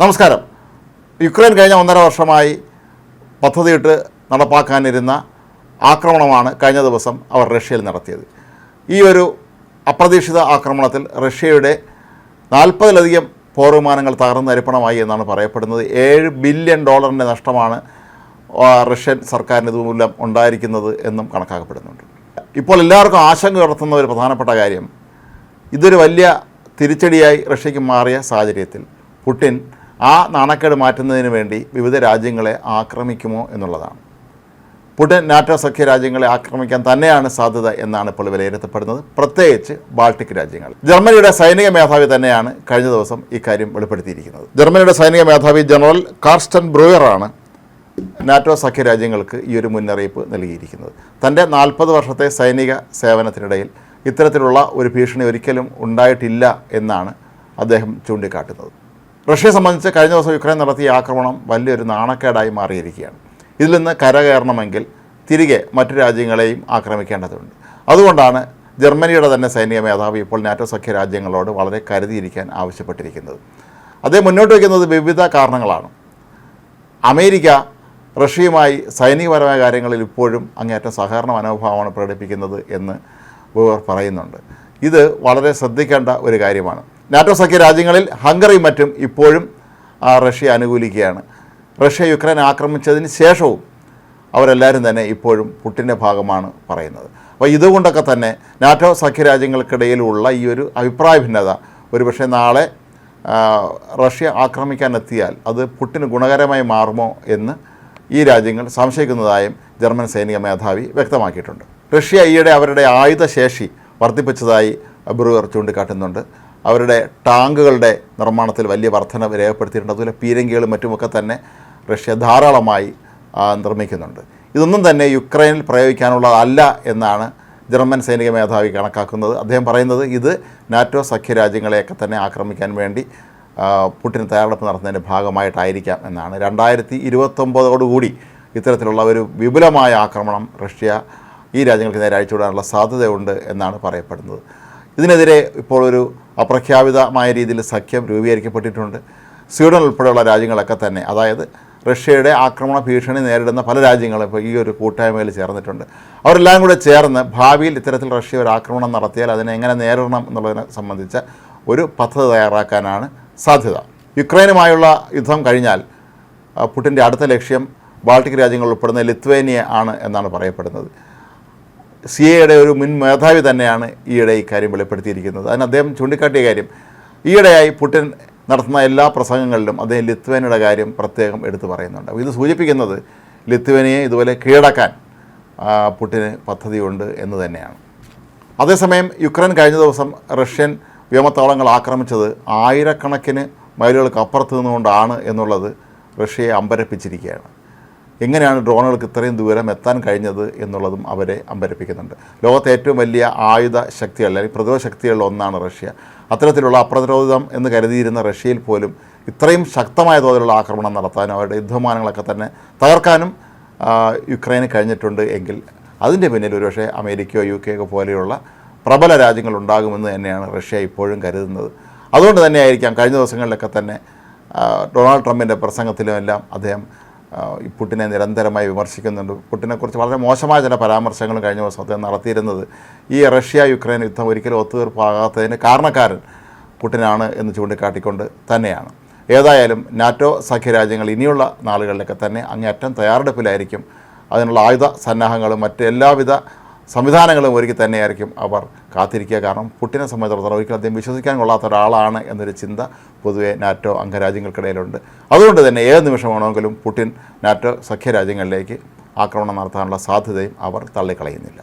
നമസ്കാരം. യുക്രൈൻ കഴിഞ്ഞ ഒന്നര വർഷമായി പദ്ധതിയിട്ട് നടപ്പാക്കാനിരുന്ന ആക്രമണമാണ് കഴിഞ്ഞ ദിവസം അവർ റഷ്യയിൽ നടത്തിയത്. ഈ ഒരു അപ്രതീക്ഷിത ആക്രമണത്തിൽ റഷ്യയുടെ നാൽപ്പതിലധികം പോർവിമാനങ്ങൾ വിമാനങ്ങൾ തകർന്നരിപ്പണമായി എന്നാണ് പറയപ്പെടുന്നത്. ഏഴ് ബില്യൺ ഡോളറിന്റെ നഷ്ടമാണ് റഷ്യൻ സർക്കാരിന് ഇതുമൂലം ഉണ്ടായിരിക്കുന്നത് എന്നും കണക്കാക്കപ്പെടുന്നുണ്ട്. ഇപ്പോൾ എല്ലാവർക്കും ആശങ്ക ഉയർത്തുന്ന ഒരു പ്രധാനപ്പെട്ട കാര്യം ഇതൊരു വലിയ തിരിച്ചടിയായി റഷ്യയ്ക്ക് മാറിയ സാഹചര്യത്തിൽ പുടിൻ ആ നാണക്കേട് മാറ്റുന്നതിന് വേണ്ടി വിവിധ രാജ്യങ്ങളെ ആക്രമിക്കുമോ എന്നുള്ളതാണ്. പുടിൻ നാറ്റോ സഖ്യ രാജ്യങ്ങളെ ആക്രമിക്കാൻ തന്നെയാണ് സാധ്യത എന്നാണ് ഇപ്പോൾ വിലയിരുത്തപ്പെടുന്നത്. പ്രത്യേകിച്ച് ബാൾട്ടിക് രാജ്യങ്ങൾ. ജർമ്മനിയുടെ സൈനിക മേധാവി തന്നെയാണ് കഴിഞ്ഞ ദിവസം ഇക്കാര്യം വെളിപ്പെടുത്തിയിരിക്കുന്നത്. ജർമ്മനിയുടെ സൈനിക മേധാവി ജനറൽ കാർസ്റ്റൻ ബ്രൂയറാണ് നാറ്റോ സഖ്യ രാജ്യങ്ങൾക്ക് ഈ ഒരു മുന്നറിയിപ്പ് നൽകിയിരിക്കുന്നത്. തന്റെ നാൽപ്പത് വർഷത്തെ സൈനിക സേവനത്തിനിടയിൽ ഇത്തരത്തിലുള്ള ഒരു ഭീഷണി ഒരിക്കലും ഉണ്ടായിട്ടില്ല എന്നാണ് അദ്ദേഹം ചൂണ്ടിക്കാട്ടുന്നത്. റഷ്യയെ സംബന്ധിച്ച് കഴിഞ്ഞ ദിവസം യുക്രൈൻ നടത്തിയ ആക്രമണം വലിയൊരു നാണക്കേടായി മാറിയിരിക്കുകയാണ്. ഇതിൽ നിന്ന് കരകയറണമെങ്കിൽ തിരികെ മറ്റു രാജ്യങ്ങളെയും ആക്രമിക്കേണ്ടതുണ്ട്. അതുകൊണ്ടാണ് ജർമ്മനിയുടെ തന്നെ സൈനിക മേധാവി ഇപ്പോൾ നാറ്റോ സഖ്യ രാജ്യങ്ങളോട് വളരെ കരുതിയിരിക്കാൻ ആവശ്യപ്പെട്ടിരിക്കുന്നത്. അദ്ദേഹം മുന്നോട്ട് വയ്ക്കുന്നത് വിവിധ കാരണങ്ങളാണ്. അമേരിക്ക റഷ്യയുമായി സൈനികപരമായ കാര്യങ്ങളിൽ ഇപ്പോഴും അങ്ങേയറ്റം സഹകരണ മനോഭാവമാണ് പ്രകടിപ്പിക്കുന്നത് എന്ന് ഇവർ പറയുന്നുണ്ട്. ഇത് വളരെ ശ്രദ്ധിക്കേണ്ട ഒരു കാര്യമാണ്. നാറ്റോ സഖ്യ രാജ്യങ്ങളിൽ ഹംഗറിയും മറ്റും ഇപ്പോഴും റഷ്യ അനുകൂലിക്കുകയാണ്. റഷ്യ യുക്രൈൻ ആക്രമിച്ചതിന് ശേഷവും അവരെല്ലാവരും തന്നെ ഇപ്പോഴും പുട്ടിന്റെ ഭാഗമാണ് പറയുന്നത്. അപ്പോൾ ഇതുകൊണ്ടൊക്കെ തന്നെ നാറ്റോ സഖ്യരാജ്യങ്ങൾക്കിടയിലുള്ള ഈ ഒരു അഭിപ്രായ ഭിന്നത ഒരുപക്ഷെ നാളെ റഷ്യ ആക്രമിക്കാനെത്തിയാൽ അത് പുട്ടിന് ഗുണകരമായി മാറുമോ എന്ന് ഈ രാജ്യങ്ങൾ സംശയിക്കുന്നതായും ജർമ്മൻ സൈനിക മേധാവി വ്യക്തമാക്കിയിട്ടുണ്ട്. റഷ്യ ഈയിടെ അവരുടെ ആയുധശേഷി വർദ്ധിപ്പിച്ചതായി ബ്രൂവർ ചൂണ്ടിക്കാട്ടുന്നുണ്ട്. അവരുടെ ടാങ്കുകളുടെ നിർമ്മാണത്തിൽ വലിയ വർധന രേഖപ്പെടുത്തിയിട്ടുണ്ട്. അതുപോലെ പീരങ്കികളും മറ്റുമൊക്കെ തന്നെ റഷ്യ ധാരാളമായി നിർമ്മിക്കുന്നുണ്ട്. ഇതൊന്നും തന്നെ യുക്രൈനിൽ പ്രയോഗിക്കാനുള്ളതല്ല എന്നാണ് ജർമ്മൻ സൈനിക മേധാവി കണക്കാക്കുന്നത്. അദ്ദേഹം പറയുന്നത് ഇത് നാറ്റോ സഖ്യ സഖ്യരാജ്യങ്ങളെയൊക്കെ തന്നെ ആക്രമിക്കാൻ വേണ്ടി പുട്ടിന് തയ്യാറെടുപ്പ് നടത്തുന്നതിന്റെ ഭാഗമായിട്ടായിരിക്കാം എന്നാണ്. രണ്ടായിരത്തി ഇരുപത്തൊമ്പതോടുകൂടി ഇത്തരത്തിലുള്ള ഒരു വിപുലമായ ആക്രമണം റഷ്യ ഈ രാജ്യങ്ങൾക്ക് നേരെ അയച്ചുവിടാനുള്ള സാധ്യതയുണ്ട് എന്നാണ് പറയപ്പെടുന്നത്. ഇതിനെതിരെ ഇപ്പോൾ ഒരു അപ്രഖ്യാപിതമായ രീതിയിൽ സഖ്യം രൂപീകരിക്കപ്പെട്ടിട്ടുണ്ട്. സ്വീഡൻ ഉൾപ്പെടെയുള്ള രാജ്യങ്ങളൊക്കെ തന്നെ അതായത് റഷ്യയുടെ ആക്രമണ ഭീഷണി നേരിടുന്ന പല രാജ്യങ്ങളും ഇപ്പോൾ ഈ ഒരു കൂട്ടായ്മയിൽ ചേർന്നിട്ടുണ്ട്. അവരെല്ലാം കൂടെ ചേർന്ന് ഭാവിയിൽ ഇത്തരത്തിൽ റഷ്യ ഒരു ആക്രമണം നടത്തിയാൽ അതിനെ എങ്ങനെ നേരിടണം എന്നുള്ളതിനെ സംബന്ധിച്ച ഒരു പദ്ധതി തയ്യാറാക്കാനാണ് സാധ്യത. യുക്രൈനുമായുള്ള യുദ്ധം കഴിഞ്ഞാൽ പുടിന്റെ അടുത്ത ലക്ഷ്യം ബാൾട്ടിക് രാജ്യങ്ങൾ ഉൾപ്പെടുന്ന ലിത്വേനിയ ആണ് എന്നാണ് പറയപ്പെടുന്നത്. സി എയുടെ ഒരു മുൻ മേധാവി തന്നെയാണ് ഈയിടെ ഇക്കാര്യം വെളിപ്പെടുത്തിയിരിക്കുന്നത്. അതിന് അദ്ദേഹം ചൂണ്ടിക്കാട്ടിയ കാര്യം ഈയിടെയായി പുടിൻ നടത്തുന്ന എല്ലാ പ്രസംഗങ്ങളിലും അദ്ദേഹം ലിത്വേനയുടെ കാര്യം പ്രത്യേകം എടുത്തു പറയുന്നുണ്ട്. ഇത് സൂചിപ്പിക്കുന്നത് ലിത്വേനയെ ഇതുപോലെ കീഴടക്കാൻ പുടിന് പദ്ധതിയുണ്ട് എന്ന് തന്നെയാണ്. അതേസമയം യുക്രൈൻ കഴിഞ്ഞ ദിവസം റഷ്യൻ വ്യോമത്താവളങ്ങൾ ആക്രമിച്ചത് ആയിരക്കണക്കിന് മൈലുകൾക്ക് അപ്പുറത്ത് നിന്നുകൊണ്ടാണ് എന്നുള്ളത് റഷ്യയെ അമ്പരപ്പിച്ചിരിക്കുകയാണ്. എങ്ങനെയാണ് ഡ്രോണുകൾക്ക് ഇത്രയും ദൂരം എത്താൻ കഴിഞ്ഞത് എന്നുള്ളതും അവരെ അമ്പരപ്പിക്കുന്നുണ്ട്. ലോകത്തെ ഏറ്റവും വലിയ ആയുധ ശക്തികൾ അല്ലെങ്കിൽ പ്രതിരോധ ശക്തികളിൽ ഒന്നാണ് റഷ്യ. അത്തരത്തിലുള്ള അപ്രതിരോധം എന്ന് കരുതിയിരുന്ന റഷ്യയിൽ പോലും ഇത്രയും ശക്തമായ തോതിലുള്ള ആക്രമണം നടത്താനും അവരുടെ യുദ്ധമാനങ്ങളൊക്കെ തന്നെ തകർക്കാനും യുക്രൈന് കഴിഞ്ഞിട്ടുണ്ട് എങ്കിൽ അതിന്റെ പിന്നിൽ ഒരുപക്ഷെ അമേരിക്കയോ യു കെയോ പോലെയുള്ള പ്രബല രാജ്യങ്ങൾ ഉണ്ടാകുമെന്ന് തന്നെയാണ് റഷ്യ ഇപ്പോഴും കരുതുന്നത്. അതുകൊണ്ട് തന്നെയായിരിക്കാം കഴിഞ്ഞ ദിവസങ്ങളിലൊക്കെ തന്നെ ഡൊണാൾഡ് ട്രംപിന്റെ പ്രസംഗത്തിലുമെല്ലാം അദ്ദേഹം പുട്ടിനെ നിരന്തരമായി വിമർശിക്കുന്നുണ്ട്. പുട്ടിനെക്കുറിച്ച് വളരെ മോശമായ ചില പരാമർശങ്ങളും കഴിഞ്ഞ ദിവസം അദ്ദേഹം നടത്തിയിരുന്നത് ഈ റഷ്യ യുക്രൈൻ യുദ്ധം ഒരിക്കലും ഒത്തുതീർപ്പാകാത്തതിന് കാരണക്കാരൻ പുട്ടിനാണ് എന്ന് ചൂണ്ടിക്കാട്ടിക്കൊണ്ട് തന്നെയാണ്. ഏതായാലും നാറ്റോ സഖ്യരാജ്യങ്ങൾ ഇനിയുള്ള നാളുകളിലൊക്കെ തന്നെ അങ്ങേയറ്റം തയ്യാറെടുപ്പിലായിരിക്കും. അതിനുള്ള ആയുധ സന്നാഹങ്ങളും മറ്റ് എല്ലാവിധ സംവിധാനങ്ങളും ഒരുക്കി തന്നെയായിരിക്കും അവർ കാത്തിരിക്കുക. കാരണം പുട്ടിനെ സംബന്ധിച്ചിടത്തോളം ഒരിക്കലും അദ്ദേഹം വിശ്വസിക്കാൻ കൊള്ളാത്ത ഒരാളാണ് എന്നൊരു ചിന്ത പൊതുവെ നാറ്റോ അംഗരാജ്യങ്ങൾക്കിടയിലുണ്ട്. അതുകൊണ്ട് തന്നെ ഏത് നിമിഷം വേണമെങ്കിലും നാറ്റോ സഖ്യരാജ്യങ്ങളിലേക്ക് ആക്രമണം നടത്താനുള്ള സാധ്യതയും അവർ തള്ളിക്കളയുന്നില്ല.